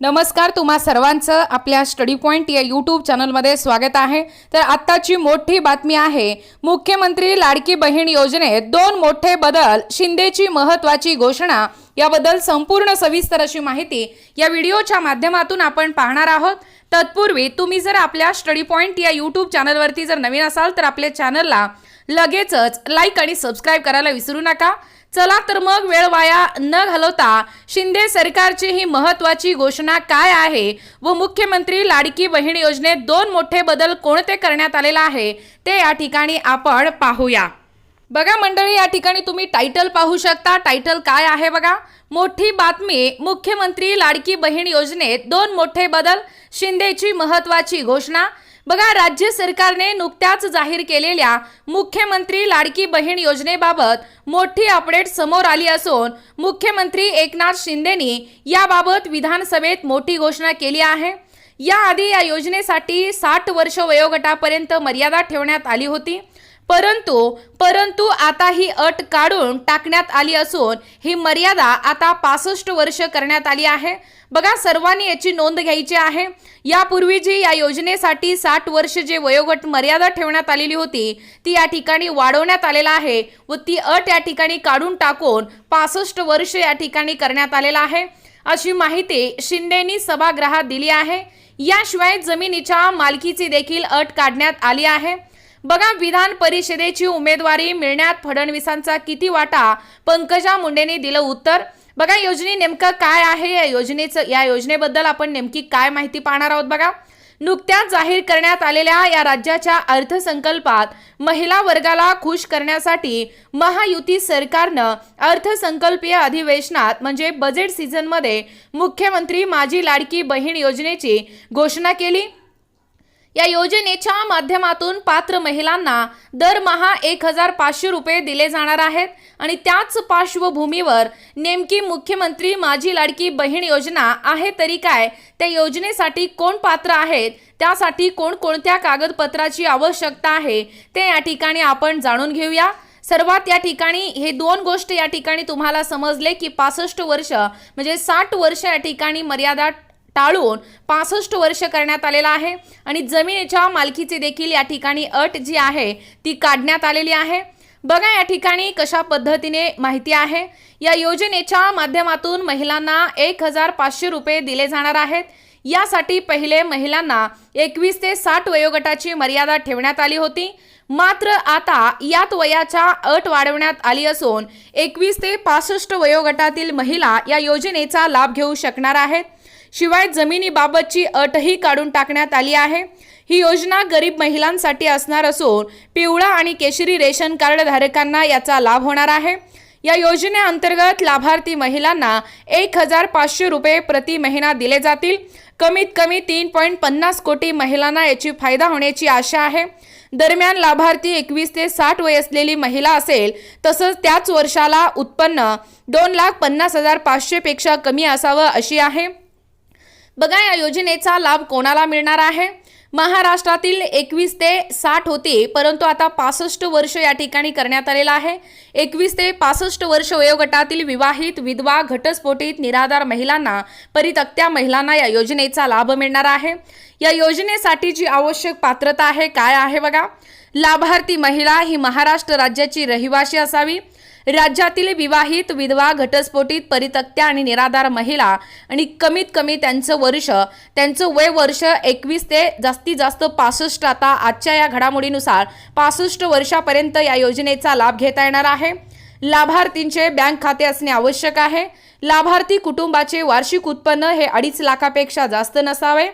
नमस्कार तुम्हा सर्वांचं आपल्या स्टडी पॉईंट या यूट्यूब चॅनलमध्ये स्वागत आहे. तर आत्ताची मोठी बातमी आहे मुख्यमंत्री लाडकी बहीण योजनेत दोन मोठे बदल शिंदेची महत्वाची घोषणा याबद्दल संपूर्ण सविस्तर अशी माहिती या व्हिडिओच्या माध्यमातून आपण पाहणार आहोत. तत्पूर्वी तुम्ही जर आपल्या स्टडी पॉईंट या यूट्यूब चॅनलवरती जर नवीन असाल तर आपल्या चॅनलला लगेचच लाईक आणि सबस्क्राईब करायला विसरू नका. चला तर मग वेळ वाया न घालवता शिंदे सरकारची ही महत्वाची घोषणा काय आहे व मुख्यमंत्री लाडकी बहीण योजनेत दोन मोठे बदल कोणते करण्यात आलेला आहे ते या ठिकाणी आपण पाहूया. बघा मंडळी या ठिकाणी तुम्ही टायटल पाहू शकता. टायटल काय आहे बघा? मोठी बातमी मुख्यमंत्री लाडकी बहीण योजनेत दोन मोठे बदल शिंदेची महत्वाची घोषणा. बघा राज्य सरकारने नुकत्याच जाहीर केलेल्या मुख्यमंत्री लाडकी बहीण योजनेबाबत मोठी अपडेट समोर आली असून मुख्यमंत्री एकनाथ शिंदेनी याबाबत विधानसभेत मोठी घोषणा केली आहे. याआधी या योजनेसाठी साठ वर्ष वयोगटापर्यंत मर्यादा ठेवण्यात आली होती. परंतु परंतु आता ही अट काढून टाकण्यात आली असून ही मर्यादा आता पासष्ट वर्ष करण्यात आली आहे. बघा सर्वांनी याची नोंद घ्यायची आहे. यापूर्वी जी या योजनेसाठी साठ वर्ष जे वयोगट मर्यादा ठेवण्यात आलेली होती ती या ठिकाणी वाढवण्यात आलेला आहे व ती अट या ठिकाणी काढून टाकून पासष्ट वर्ष या ठिकाणी करण्यात आलेला आहे. अशी माहिती शिंदेनी सभागृहात दिली आहे. याशिवाय जमिनीच्या मालकीची देखील अट काढण्यात आली आहे. बघा विधान परिषदेची उमेदवारी मिळण्यात फडणवीसांचा किती वाटा? पंकजा मुंडेने दिलं उत्तर. बघा योजने नेमकं काय आहे? या योजनेचं या योजनेबद्दल आपण नेमकी काय माहिती पाहणार आहोत बघा. नुकत्याच जाहीर करण्यात आलेल्या या राज्याच्या अर्थसंकल्पात महिला वर्गाला खुश करण्यासाठी महायुती सरकारनं अर्थसंकल्पीय अधिवेशनात म्हणजे बजेट सीझनमध्ये मुख्यमंत्री माझी लाडकी बहीण योजनेची घोषणा केली. या योजनेच्या माध्यमातून पात्र महिलांना दरमहा एक हजार पाचशे रुपये दिले जाणार आहेत. आणि त्याच पार्श्वभूमीवर नेमकी मुख्यमंत्री माझी लाडकी बहीण योजना आहे तरी काय त्या योजनेसाठी कोण पात्र आहेत त्यासाठी कोणकोणत्या कागदपत्राची आवश्यकता आहे ते या ठिकाणी आपण जाणून घेऊया. सर्वात या ठिकाणी हे दोन गोष्ट या ठिकाणी तुम्हाला समजले की पासष्ट वर्ष म्हणजे साठ वर्ष या ठिकाणी मर्यादा टाळून पासष्ट वर्ष करण्यात आलेला आहे आणि जमिनीच्या मालकीची देखील या ठिकाणी अट जी आहे ती काढण्यात आलेली आहे. बघा या ठिकाणी कशा पद्धतीने माहिती आहे. या योजनेच्या माध्यमातून महिलांना एक हजार पाचशे रुपये दिले जाणार आहेत. यासाठी पहिले महिलांना एकवीस ते साठ वयोगटाची मर्यादा ठेवण्यात आली होती. मात्र आता यात वयाच्या अट वाढवण्यात आली असून एकवीस ते पासष्ट वयोगटातील महिला या योजनेचा लाभ घेऊ शकणार आहेत. शिवाय जमिनीबाबतची अटही काढून टाकण्यात आली आहे. ही योजना गरीब महिलांसाठी असणार असून पिवळा आणि केशरी रेशन कार्ड धारकांना याचा लाभ होणार आहे. या योजनेअंतर्गत लाभार्थी महिलांना एक हजार पाचशे रुपये प्रति महिना दिले जातील. कमीत कमी तीन पॉईंट पन्नास कोटी महिलांना याची फायदा होण्याची आशा आहे. दरम्यान लाभार्थी एकवीस ते साठ वय असलेली महिला असेल तसंच त्याच वर्षाला उत्पन्न दोन लाख पन्नास हजार पाचशेपेक्षा कमी असावं अशी आहे. बघा या योजनेचा लाभ कोणाला मिळणार आहे? महाराष्ट्रातील एकवीस ते साठ होते परंतु आता पासष्ट वर्ष या ठिकाणी करण्यात आलेला आहे. एकवीस ते पासष्ट वर्ष वयोगटातील विवाहित विधवा घटस्फोटित निराधार महिलांना परितक्त्या महिलांना या योजनेचा लाभ मिळणार आहे. या योजनेसाठी जी आवश्यक पात्रता आहे काय आहे बघा? लाभार्थी महिला ही महाराष्ट्र राज्याची रहिवासी असावी. राज्यातील विवाहित विधवा घटस्फोटीत परितक्त्या आणि निराधार महिला आणि कमीत कमी त्यांचं वर्ष त्यांचं वय वर्ष एकवीस ते जास्तीत जास्त पासष्ट आता आजच्या या घडामोडीनुसार पासष्ट वर्षापर्यंत या योजनेचा लाभ घेता येणार आहे. लाभार्थींचे बँक खाते असणे आवश्यक आहे. लाभार्थी कुटुंबाचे वार्षिक उत्पन्न हे अडीच लाखापेक्षा जास्त नसावे.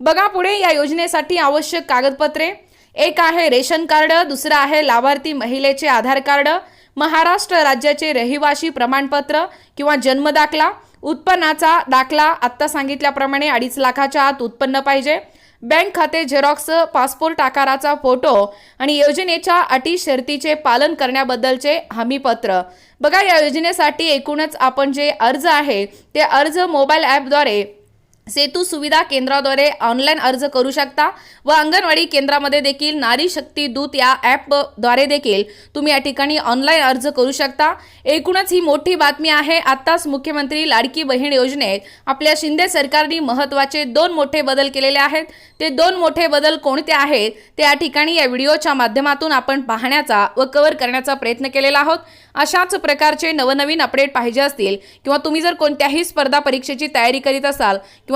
बघा पुढे या योजनेसाठी आवश्यक कागदपत्रे. एक आहे रेशन कार्ड दुसरं आहे लाभार्थी महिलेचे आधार कार्ड. महाराष्ट्र राज्याचे रहिवासी प्रमाणपत्र किंवा जन्म दाखला उत्पन्नाचा दाखला आत्ता सांगितल्याप्रमाणे अडीच लाखाच्या आत उत्पन्न पाहिजे. बँक खाते झेरॉक्स पासपोर्ट आकाराचा फोटो आणि योजनेच्या अटी शर्तीचे पालन करण्याबद्दलचे हमीपत्र. बघा या योजनेसाठी एकूणच आपण जे अर्ज आहे ते अर्ज मोबाईल ॲपद्वारे सेतू सुविधा केंद्राद्वारे ऑनलाईन अर्ज करू शकता व अंगणवाडी केंद्रामध्ये देखील नारी शक्ती दूत या ॲपद्वारे देखील तुम्ही या ठिकाणी ऑनलाईन अर्ज करू शकता. एकूणच ही मोठी बातमी आहे. आत्ताच मुख्यमंत्री लाडकी बहीण योजनेत आपल्या शिंदे सरकारने महत्त्वाचे दोन मोठे बदल केलेले आहेत. ते दोन मोठे बदल कोणते आहेत? ते या ठिकाणी या व्हिडिओच्या माध्यमातून आपण पाहण्याचा व कव्हर करण्याचा प्रयत्न केलेला आहोत. अशाच प्रकारचे नवनवीन अपडेट पाहिजे असतील किंवा तुम्ही जर कोणत्याही स्पर्धा परीक्षेची तयारी करीत असाल किंवा